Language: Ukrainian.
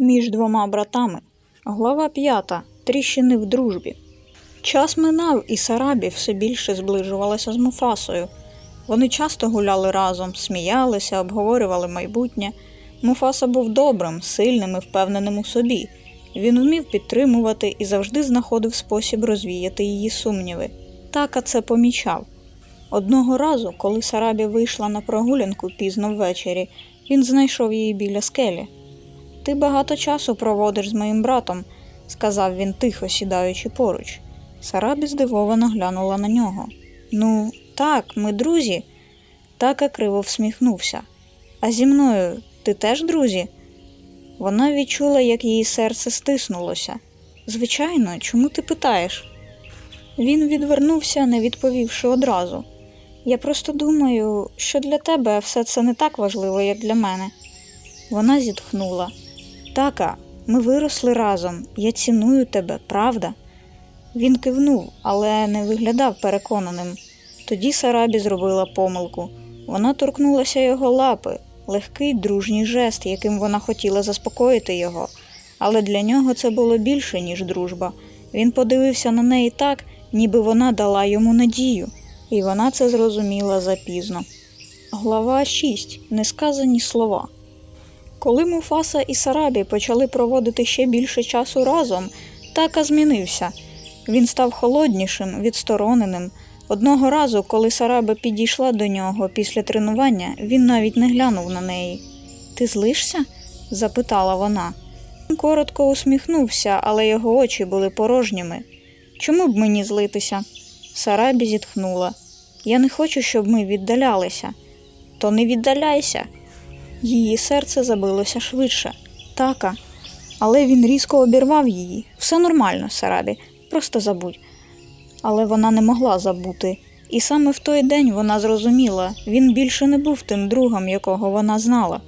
Між двома братами. Глава п'ята. Тріщини в дружбі. Час минав, і Сарабі все більше зближувалася з Муфасою. Вони часто гуляли разом, сміялися, обговорювали майбутнє. Муфаса був добрим, сильним і впевненим у собі. Він вмів підтримувати і завжди знаходив спосіб розвіяти її сумніви. Така це помічав. Одного разу, коли Сарабі вийшла на прогулянку пізно ввечері, він знайшов її біля скелі. Ти багато часу проводиш з моїм братом, сказав він тихо, сідаючи поруч. Сарабі здивовано глянула на нього. Ну, так, ми друзі. Така криво всміхнувся. А зі мною ти теж друзі? Вона відчула, як її серце стиснулося. Звичайно, чому ти питаєш? Він відвернувся, не відповівши одразу. Я просто думаю, що для тебе все це не так важливо, як для мене. Вона зітхнула. Така, ми виросли разом, я ціную тебе, правда? Він кивнув, але не виглядав переконаним. Тоді Сарабі зробила помилку. Вона торкнулася його лапи, легкий дружній жест, яким вона хотіла заспокоїти його, але для нього це було більше, ніж дружба. Він подивився на неї так, ніби вона дала йому надію, і вона це зрозуміла запізно. Глава 6. Несказані слова. Коли Муфаса і Сарабі почали проводити ще більше часу разом, така змінився. Він став холоднішим, відстороненим. Одного разу, коли Сараба підійшла до нього після тренування, він навіть не глянув на неї. Ти злишся? запитала вона. Він коротко усміхнувся, але його очі були порожніми. Чому б мені злитися? Сарабі зітхнула. Я не хочу, щоб ми віддалялися. То не віддаляйся. Її серце забилося швидше. Така. Але він різко обірвав її. Все нормально, Сарабі, просто забудь. Але вона не могла забути. І саме в той день вона зрозуміла, він більше не був тим другом, якого вона знала.